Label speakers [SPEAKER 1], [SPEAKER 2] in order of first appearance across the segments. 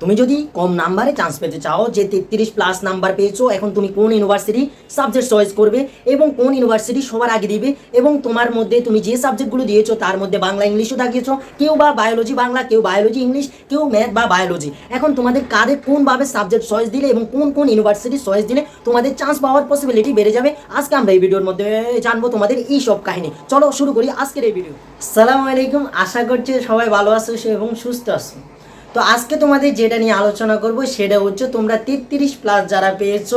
[SPEAKER 1] তুমি যদি কম নাম্বারে চান্স পেতে চাও, যে তেত্রিশ প্লাস নাম্বার পেয়েছ, এখন তুমি কোন ইউনিভার্সিটি সাবজেক্ট চয়েস করবে এবং কোন ইউনিভার্সিটি সবার আগে দিবে এবং তোমার মধ্যে তুমি যে সাবজেক্টগুলো দিয়েছ, তার মধ্যে বাংলা, ইংলিশও দাগিয়েছো কেউ বা বায়োলজি বাংলা, কেউ বায়োলজি ইংলিশ, কেউ ম্যাথ বা বায়োলজি এখন তোমাদের কাদের কোনভাবে সাবজেক্ট চয়েস দিলে এবং কোন কোন ইউনিভার্সিটি চয়েস দিলে তোমাদের চান্স পাওয়ার পসিবিলিটি বেড়ে যাবে। আজকে আমরা এই ভিডিওর মধ্যে জানব তোমাদের এই সব কাহিনী। চলো শুরু করি আজকের এই ভিডিও সালাম আলাইকুম, আশা করছি সবাই ভালো আছো এবং সুস্থ আছো। তো আজকে তোমাদের যেটা নিয়ে আলোচনা করব সেটা হচ্ছে তোমরা তেত্রিশ প্লাস যারা পেয়েছ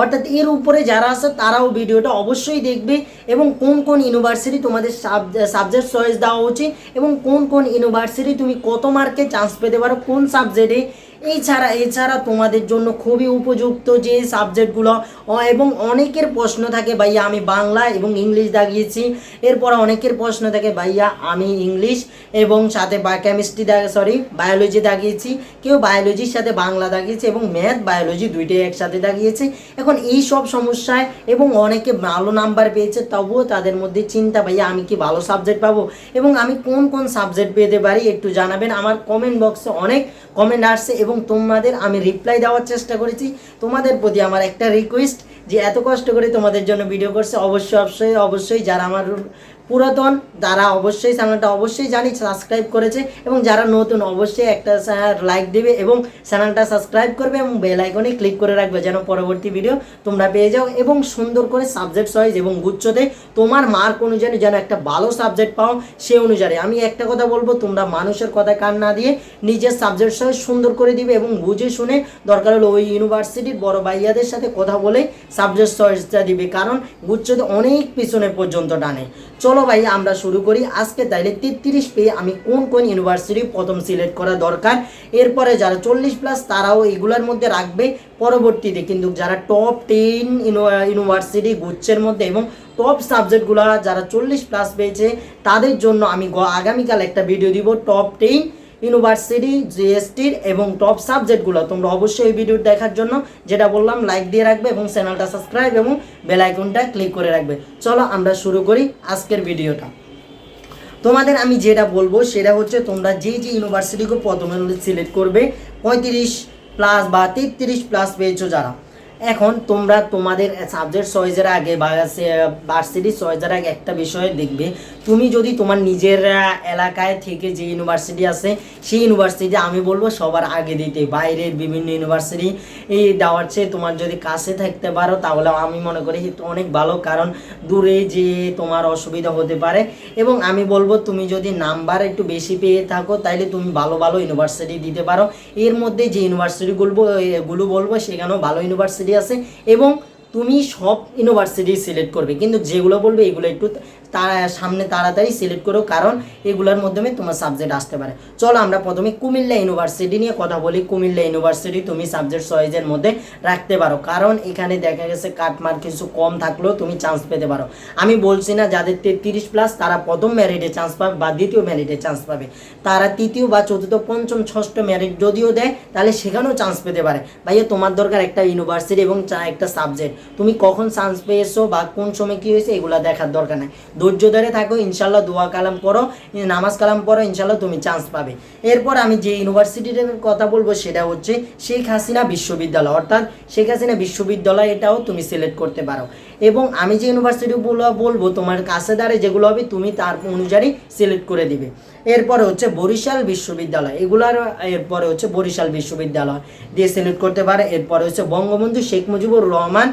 [SPEAKER 1] অর্থাৎ এর উপরে যারা আছে, তারাও ভিডিওটা অবশ্যই দেখবে এবং কোন কোন ইউনিভার্সিটি তোমাদের সাবজেক্ট চয়েস দেওয়া উচিত এবং কোন কোন ইউনিভার্সিটি তুমি কত মার্কে চান্স পেতে পারো, কোন সাবজেক্টে এছাড়া এছাড়া তোমাদের জন্য খুবই উপযুক্ত যে সাবজেক্টগুলো এবং অনেকের প্রশ্ন থাকে, ভাইয়া, আমি বাংলা এবং ইংলিশ দাগিয়েছি এরপর অনেকের প্রশ্ন থাকে, ভাইয়া, আমি ইংলিশ এবং সাথে কেমিস্ট্রি সরি বায়োলজি দাগিয়েছি কেউ বায়োলজির সাথে বাংলা দাগিয়েছে এবং ম্যাথ বায়োলজি দুইটাই একসাথে দাগিয়েছে এখন এই সব সমস্যায় এবং অনেকে ভালো নাম্বার পেয়েছে, তবুও তাদের মধ্যে চিন্তা, ভাইয়া, আমি কি ভালো সাবজেক্ট পাবো? এবং আমি কোন কোন সাবজেক্ট পেতে পারি একটু জানাবেন। আমার কমেন্ট বক্সে অনেক কমেন্ট আসছে এবং তোমাদের আমি রিপ্লাই দেওয়ার চেষ্টা করেছি। তোমাদের প্রতি আমার একটা রিকোয়েস্ট যে এত কষ্ট করে তোমাদের জন্য ভিডিও করছে, অবশ্যই অবশ্যই অবশ্যই যারা আমার পুরাতন তারা অবশ্যই চ্যানেলটা অবশ্যই জানি সাবস্ক্রাইব করেছে, এবং যারা নতুন, অবশ্যই একটা লাইক দেবে, এবং চ্যানেলটা সাবস্ক্রাইব করবে, এবং বেল আইকনে ক্লিক করে রাখবে, যেন পরবর্তী ভিডিও তোমরা পেয়ে যাও, এবং সুন্দর করে সাবজেক্ট ওয়াইজ এবং গুচ্ছতে তোমার মার্ক অনুযায়ী যেন একটা ভালো সাবজেক্ট পাও, সে অনুযায়ী। আমি একটা কথা বলব, তোমরা মানুষের কথা কান না দিয়ে নিজের সাবজেক্ট ওয়াইজ সুন্দর করে দিবে, এবং বুঝে শুনে দরকার হলো ওই ইউনিভার্সিটির বড় ভাইয়াদের সাথে কথা বলে সাবজেক্ট চয়েসটা দিবে, কারণ গুচ্ছতে অনেক পিছনে পর্যন্ত টানে। চলো ভাই, আমরা শুরু করি। আজকে তাইলে তেত্রিশ পেয়ে আমি কোন কোন ইউনিভার্সিটি প্রথম সিলেক্ট করা দরকার? এরপরে যারা চল্লিশ প্লাস তারাও এগুলোর মধ্যে রাখবে। পরবর্তীতে কিন্তু যারা টপ টেন ইউনিভার্সিটি গুচ্ছের মধ্যে এবং টপ সাবজেক্টগুলো যারা চল্লিশ প্লাস পেয়েছে, তাদের জন্য আমি আগামীকাল একটা ভিডিও দিব টপ টেন ইউনিভার্সিটি জিএসটির এবং টপ সাবজেক্টগুলো তোমরা অবশ্যই এই ভিডিও দেখার জন্য যেটা বললাম লাইক দিয়ে রাখবে এবং চ্যানেলটা সাবস্ক্রাইব এবং বেল আইকনটা ক্লিক করে রাখবে। চলো আমরা শুরু করি আজকের ভিডিওটা তোমাদের আমি যেটা বলব সেটা হচ্ছে তোমরা যে যে ইউনিভার্সিটিকে প্রথমে সিলেক্ট করবে, পঁয়ত্রিশ প্লাস বা তেত্রিশ প্লাস পেয়েছ যারা। এখন তোমরা তোমাদের সাবজেক্ট চয়েসের আগে বা ভার্সিটি চয়েসের আগে একটা বিষয় দেখবে। তুমি যদি তোমার নিজের এলাকায় থেকে যে ইউনিভার্সিটি আছে, সেই ইউনিভার্সিটি আমি বলব সবার আগে দিতে। বাইরের বিভিন্ন ইউনিভার্সিটি এই দেওয়ার চেয়ে তোমার যদি কাছে থাকতে পারো, তাহলে আমি মনে করি অনেক ভালো। কারণ দূরে যে তোমার অসুবিধা হতে পারে। এবং আমি বলব তুমি যদি নাম্বার একটু বেশি পেয়ে থাকো, তাইলে তুমি ভালো ভালো ইউনিভার্সিটি দিতে পারো। এর মধ্যে যে ইউনিভার্সিটিগুলো গুলো বলব, সেখানেও ভালো ইউনিভার্সিটি আছে এবং তুমি সব ইউনিভার্সিটি সিলেক্ট করবে। কিন্তু যেগুলো বলবে এগুলো একটু তারা সামনে তাড়াতাড়ি সিলেক্ট করো, কারণ এগুলোর মাধ্যমে তোমার সাবজেক্ট আসতে পারে। চলো আমরা প্রথমে কুমিল্লা ইউনিভার্সিটি নিয়ে কথা বলি। কুমিল্লা ইউনিভার্সিটি তুমি সাবজেক্ট চয়েসের মধ্যে রাখতে পারো। কারণ এখানে দেখা গেছে কাটমার কিছু কম থাকলেও তুমি চান্স পেতে পারো। আমি বলছি না যাদের তেত্রিশ প্লাস তারা প্রথম ম্যারিটে চান্স পাবে বা দ্বিতীয় ম্যারিটে চান্স পাবে। তারা তৃতীয় বা চতুর্থ, পঞ্চম, ষষ্ঠ ম্যারিট যদিও দেয়, তাহলে সেখানেও চান্স পেতে পারে। ভাইয়া, তোমার দরকার একটা ইউনিভার্সিটি এবং একটা সাবজেক্ট তুমি কখন চান্স পেয়েছ বা কোন সময় কী হয়েছে, এগুলো দেখার দরকার নেই। ধৈর্য ধরে থাকো, ইনশাল্লাহ দোয়া কালাম পড়ো নামাজ কালাম পড়ো, ইনশাল্লাহ তুমি চান্স পাবে। এরপর আমি যে ইউনিভার্সিটির কথা বলব সেটা হচ্ছে শেখ হাসিনা বিশ্ববিদ্যালয়। অর্থাৎ শেখ হাসিনা বিশ্ববিদ্যালয় এটাও তুমি সিলেক্ট করতে পারো। এবং আমি যে ইউনিভার্সিটিগুলো বলব, তোমার কাছে দাঁড়ে যেগুলো হবে তুমি তার অনুযায়ী সিলেক্ট করে দিবে। এরপরে হচ্ছে বরিশাল বিশ্ববিদ্যালয়। এগুলার এরপরে হচ্ছে বরিশাল বিশ্ববিদ্যালয়। দিয়ে সিলেক্ট করতে পারে। এরপরে হচ্ছে বঙ্গবন্ধু শেখ মুজিবুর রহমান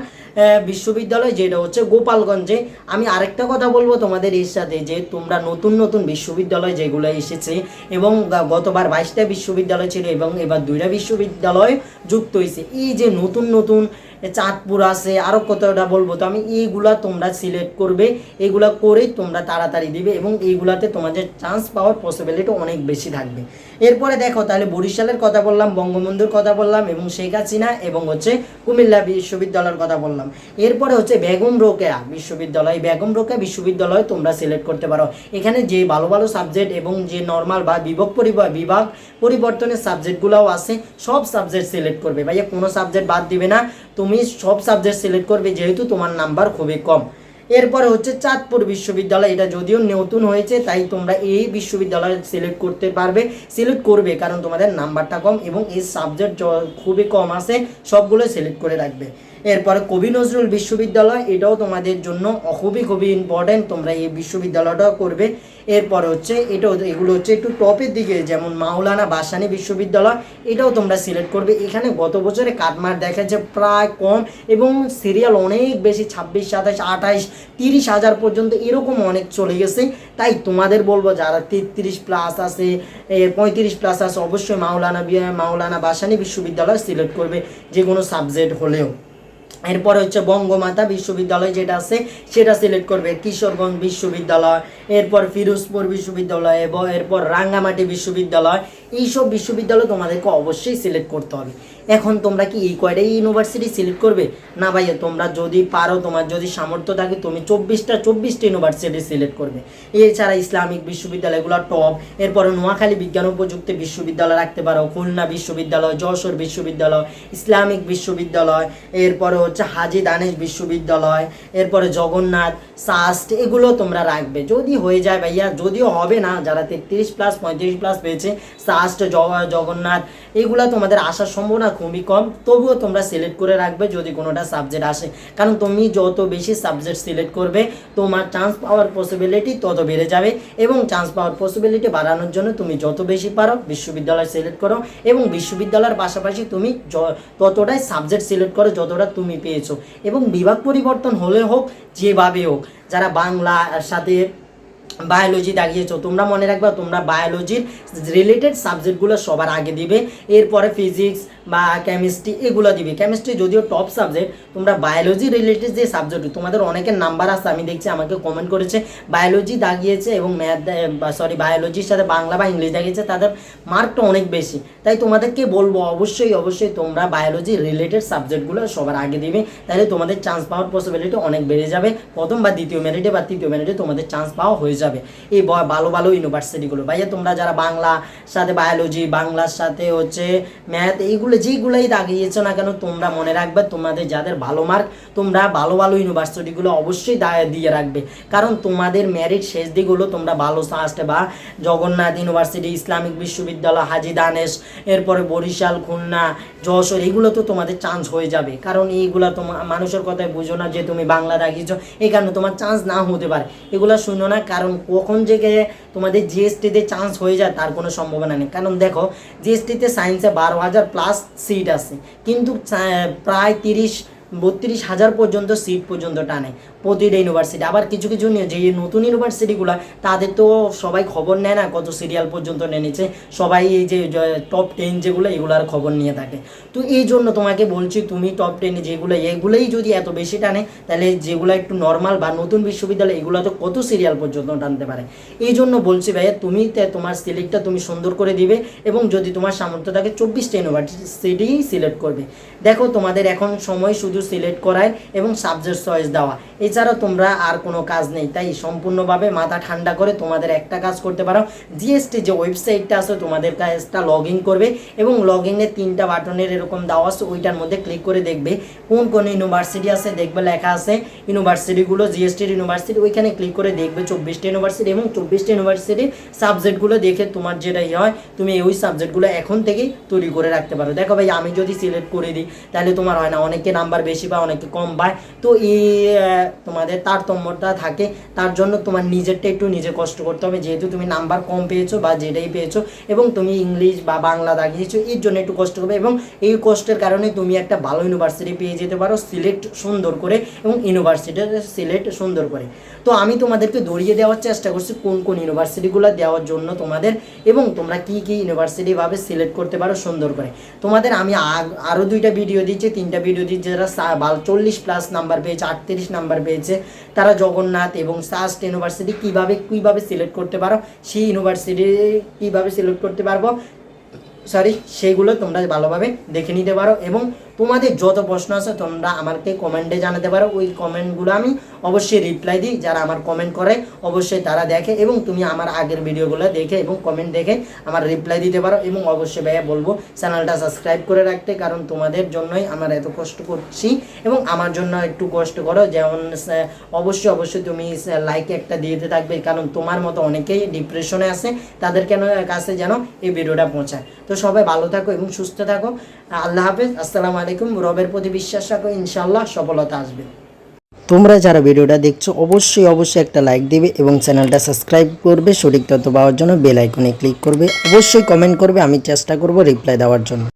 [SPEAKER 1] বিশ্ববিদ্যালয়, যেটা হচ্ছে গোপালগঞ্জে। আমি আরেকটা কথা বলব তোমাদের এর সাথে, যে তোমরা নতুন নতুন বিশ্ববিদ্যালয় যেগুলো এসেছে এবং গতবার বাইশটা বিশ্ববিদ্যালয় ছিল এবং এবার দুইটা বিশ্ববিদ্যালয় যুক্ত হয়েছে। এই যে নতুন নতুন চাঁদপুর আছে আরও কতটা বলব তো? আমি এইগুলা তোমরা সিলেক্ট করবে এগুলা করেই তোমরা তাড়াতাড়ি দিবে এবং এইগুলাতে তোমাদের চান্স পাওয়ার পসিবিলিটি অনেক বেশি থাকবে। এরপরে দেখো, তাহলে বরিশালের কথা বললাম, বঙ্গবন্ধুর কথা বললাম এবং শেখ হাসিনা এবং হচ্ছে কুমিল্লা বিশ্ববিদ্যালয়ের কথা বললাম। এরপরে হচ্ছে বেগম রোকেয়া বিশ্ববিদ্যালয়, বেগম রোকেয়া বিশ্ববিদ্যালয় তোমরা সিলেক্ট করতে পারো। এখানে যে ভালো ভালো সাবজেক্ট এবং যে নর্মাল বা পরিবার বিভাগ পরিবর্তনের সাবজেক্টগুলোও আছে, সব সাবজেক্ট সিলেক্ট করবে। ভাইয়া কোনো সাবজেক্ট বাদ দিবে না তুমি সব সাবজেক্ট সিলেক্ট করবে যেহেতু তোমার নাম্বার খুবই কম। এরপরে হচ্ছে চাঁদপুর বিশ্ববিদ্যালয়, এটা যদিও নতুন হয়েছে, তাই তোমরা এই বিশ্ববিদ্যালয় সিলেক্ট করতে পারবে সিলেক্ট করবে কারণ তোমাদের নাম্বারটা কম এবং এই সাবজেক্ট খুবই কম আছে সবগুলো সিলেক্ট করে রাখবে। এরপরে কবি নজরুল বিশ্ববিদ্যালয়, এটাও তোমাদের জন্য খুবই খুবই ইম্পর্টেন্ট তোমরা এই বিশ্ববিদ্যালয়টাও করবে। এরপরে হচ্ছে, এটাও, এগুলো হচ্ছে একটু টপের দিকে, যেমন মাওলানা বাসানি বিশ্ববিদ্যালয়, এটাও তোমরা সিলেক্ট করবে। এখানে গত বছরে কাটমার দেখা যাচ্ছে প্রায় কম এবং সিরিয়াল অনেক বেশি, ছাব্বিশ, সাতাশ আঠাইশ তিরিশ হাজার পর্যন্ত এরকম অনেক চলে গেছে। তাই তোমাদের বলব, যারা তেত্রিশ প্লাস আছে পঁয়ত্রিশ প্লাস আছে, অবশ্যই মাওলানা মাওলানা বাসানি বিশ্ববিদ্যালয় সিলেক্ট করবে যে কোনো সাবজেক্ট হলেও। এরপরে হচ্ছে বঙ্গমাতা বিশ্ববিদ্যালয় যেটা আছে, সেটা সিলেক্ট করবে কিশোরগঞ্জ বিশ্ববিদ্যালয়, এরপর ফিরোজপুর বিশ্ববিদ্যালয় এবং এরপর রাঙ্গামাটি বিশ্ববিদ্যালয়। এইসব বিশ্ববিদ্যালয় তোমাদেরকে অবশ্যই সিলেক্ট করতে হবে। এখন তোমরা কি এই কয়টাই ইউনিভার্সিটি সিলেক্ট করবে? না ভাইয়া, তোমরা যদি পারো, তোমার যদি সামর্থ্য থাকে, তুমি চব্বিশটা চব্বিশটা ইউনিভার্সিটি সিলেক্ট করবে। এছাড়া ইসলামিক বিশ্ববিদ্যালয়গুলো টপ এরপরে নোয়াখালী বিজ্ঞান ও প্রযুক্তি বিশ্ববিদ্যালয় রাখতে পারো, খুলনা বিশ্ববিদ্যালয়, যশোর বিশ্ববিদ্যালয়, ইসলামিক বিশ্ববিদ্যালয়, এরপরে হচ্ছে হাজি দানেশ বিশ্ববিদ্যালয়, এরপরে জগন্নাথ সাস্ট এগুলো তোমরা রাখবে। যদি হয়ে যায় ভাইয়া, যদিও হবে না, যারা তেত্রিশ প্লাস পঁয়ত্রিশ প্লাস পেয়েছে সাস্ট জগন্নাথ, এগুলো তোমাদের আসার সম্ভাবনা খুবই কম, তবুও তোমরা সিলেক্ট করে রাখবে যদি কোনোটা সাবজেক্ট আসে। কারণ তুমি যত বেশি সাবজেক্ট সিলেক্ট করবে, তোমার চান্স পাওয়ার পসিবিলিটি তত বেড়ে যাবে এবং চান্স পাওয়ার পসিবিলিটি বাড়ানোর জন্য তুমি যত বেশি পারো বিশ্ববিদ্যালয় সিলেক্ট করো এবং বিশ্ববিদ্যালয়ের পাশাপাশি তুমি ততটাই সাবজেক্ট সিলেক্ট করো যতটা তুমি পেয়েছ। এবং বিভাগ পরিবর্তন হলে হোক, যেভাবে হোক, যারা বাংলার সাথে বায়োলজি দাগিয়েছো তোমরা মনে রাখবে, তোমরা বায়োলজির রিলেটেড সাবজেক্টগুলো সবার আগে দিবে, এরপরে ফিজিক্স বা কেমিস্ট্রি এগুলো দিবে। কেমিস্ট্রি যদিও টপ সাবজেক্ট তোমরা বায়োলজি রিলেটেড যে সাবজেক্ট তোমাদের অনেকের নাম্বার আছে, আমি দেখছি, আমাকে কমেন্ট করেছে বায়োলজি দাগিয়েছে এবং ম্যাথ সরি বায়োলজির সাথে বাংলা বা ইংলিশ দাগিয়েছে, তাদের মার্কটা অনেক বেশি। তাই তোমাদেরকে বলব, অবশ্যই অবশ্যই তোমরা বায়োলজি রিলেটেড সাবজেক্টগুলো সবার আগে দিবে, তাহলে তোমাদের চান্স পাওয়ার পসিবিলিটি অনেক বেড়ে যাবে। প্রথম বা দ্বিতীয় মেরিটে বা তৃতীয় মেরিটে তোমাদের চান্স পাওয়া হয়ে যাবে। এই ভালো ভালো ইউনিভার্সিটিগুলো ভাইয়া, তোমরা যারা বাংলা সাথে বায়োলজি বাংলার সাথে হচ্ছে ম্যাথ এইগুলো যেগুলোই দাগিয়েছো না কেন, তোমরা মনে রাখবে তোমাদের যাদের ভালো মার্ক তোমরা ভালো ভালো ইউনিভার্সিটিগুলো অবশ্যই দিয়ে রাখবে। কারণ তোমাদের মেরিট শেষ দিক হলো তোমরা ভালো সাস্টে বা জগন্নাথ ইউনিভার্সিটি ইসলামিক বিশ্ববিদ্যালয়, হাজি দানেশ, এরপরে বরিশাল, খুলনা, যশোর এগুলো তো তোমাদের চান্স হয়ে যাবে। কারণ এইগুলো তোমার মানুষের কথায় বুঝো না যে তুমি বাংলা দাগিয়েছো, এই কারণে তোমার চান্স না হতে পারে। এগুলো শুনো না, কারণ কখন যে তোমাদের জিএসটিতে চান্স হয়ে যায়, তার কোনো সম্ভাবনা নেই। কারণ দেখো জিএসটিতে সায়েন্সে বারো হাজার প্লাস সিট আছে। কিন্তু প্রায় তিরিশ, বত্রিশ হাজার পর্যন্ত সিট পর্যন্ত টানে। প্রতিটা ইউনিভার্সিটি আবার কিছু কিছু নিয়ে যে নতুন ইউনিভার্সিটিগুলো তাদের তো সবাই খবর নেয় না কত সিরিয়াল পর্যন্ত নেমেছে সবাই এই যে টপ টেন যেগুলো এগুলার খবর নিয়ে থাকে। তো এই জন্য তোমাকে বলছি, তুমি টপ টেনে যেগুলো, এগুলোই যদি এত বেশি টানে, তাহলে যেগুলো একটু নর্মাল বা নতুন বিশ্ববিদ্যালয়, এগুলো তো কত সিরিয়াল পর্যন্ত টানতে পারে। এই জন্য বলছি ভাইয়া, তুমি তোমার সিলেক্টটা তুমি সুন্দর করে দিবে এবং যদি তোমার সামর্থ্য থাকে চব্বিশটা ইউনিভার্সিটি সিলেক্ট করবে। দেখো তোমাদের এখন সময় শুধু সিলেক্ট করায় এবং সাবজেক্ট চয়েস দেওয়া। এছাড়া তোমরা আর কোনো কাজ নেই। তাই সম্পূর্ণভাবে মাথা ঠান্ডা করে তোমাদের একটা কাজ করতে পারো। জিএসটি যে ওয়েবসাইটটা আছে, তোমাদের কাজটা লগ ইন করবে এবং লগ ইনে তিনটা বাটনের এরকম দেওয়া আছে, ওইটার মধ্যে ক্লিক করে দেখবে। কোন কোন ইউনিভার্সিটি আছে দেখবে লেখা আছে। ইউনিভার্সিটিগুলো জিএসটির ইউনিভার্সিটি, ওইখানে ক্লিক করে দেখবে চব্বিশটা ইউনিভার্সিটি এবং চব্বিশটা ইউনিভার্সিটির সাবজেক্টগুলো দেখে তোমার যেটাই হয়, তুমি ওই সাবজেক্টগুলো এখন থেকেই তৈরি করে রাখতে পারো। দেখো ভাই, আমি যদি সিলেক্ট করে দিই, তাহলে তোমার হয় না, অনেকে নাম্বার বেশি পায়, অনেকে কম পায়। তো এই তোমাদের তারতম্যটা থাকে, তার জন্য তোমার নিজেরটা একটু নিজে কষ্ট করতে হবে। যেহেতু তুমি নাম্বার কম পেয়েছ বা যেটাই পেয়েছ, এবং তুমি ইংলিশ বা বাংলা দাগিয়েছো এর জন্য একটু কষ্ট করবে, এবং এই কষ্টের কারণে তুমি একটা ভালো ইউনিভার্সিটি পেয়ে যেতে পারো সিলেক্ট সুন্দর করে, এবং ইউনিভার্সিটির সিলেক্ট সুন্দর করে। তো আমি তোমাদেরকে দড়িয়ে দেওয়ার চেষ্টা করছি, কোন কোন ইউনিভার্সিটিগুলো দেওয়ার জন্য তোমাদের, এবং তোমরা কি কি ইউনিভার্সিটি ভাবে সিলেক্ট করতে পারো সুন্দর করে। তোমাদের আমি আগ- আরও দুইটা ভিডিও দিচ্ছি, তিনটা ভিডিও দিচ্ছি, যারা চল্লিশ প্লাস নাম্বার পেয়েছে, আটত্রিশ নাম্বার পেয়েছে তারা জগন্নাথ এবং সাস্ট ইউনিভার্সিটি কীভাবে কীভাবে সিলেক্ট করতে পারো, সেই ইউনিভার্সিটি কীভাবে সিলেক্ট করতে পারব সরি সেইগুলো তোমরা ভালোভাবে দেখে নিতে পারো এবং তোমাদের যত প্রশ্ন আছে তোমরা আমাকে কমেন্টে জানাতে পারো। ওই কমেন্টগুলো আমি অবশ্যই রিপ্লাই দিই। যারা আমার কমেন্ট করে, অবশ্যই তারা দেখে এবং তুমি আমার আগের ভিডিওগুলো দেখে এবং কমেন্ট দেখে আমার রিপ্লাই দিতে পারো এবং অবশ্যই ভাইয়া বলব চ্যানেলটা সাবস্ক্রাইব করে রাখতে কারণ তোমাদের জন্যই আমার এত কষ্ট করছি এবং আমার জন্য একটু কষ্ট করো। যেমন অবশ্যই অবশ্যই তুমি লাইক একটা দিতে থাকবে কারণ তোমার মতো অনেকেই ডিপ্রেশনে আছে। তাদের কেন কাছে যেন এই ভিডিওটা পৌঁছায়? তো সবাই ভালো থাকো এবং সুস্থ থাকো। আল্লাহ হাফেজ। আসসালামু আলাইকুম, রবের প্রতি বিশ্বাস রাখো ইনশাল্লাহ সফলতা আসবে। তোমরা যারা ভিডিওটা দেখছ, অবশ্যই অবশ্যই একটা লাইক দিবে এবং চ্যানেলটা সাবস্ক্রাইব করবে, সঠিক তথ্য পাওয়ার জন্য বেল আইকনে ক্লিক করবে। অবশ্যই কমেন্ট করবে, আমি চেষ্টা করব রিপ্লাই দেওয়ার জন্য।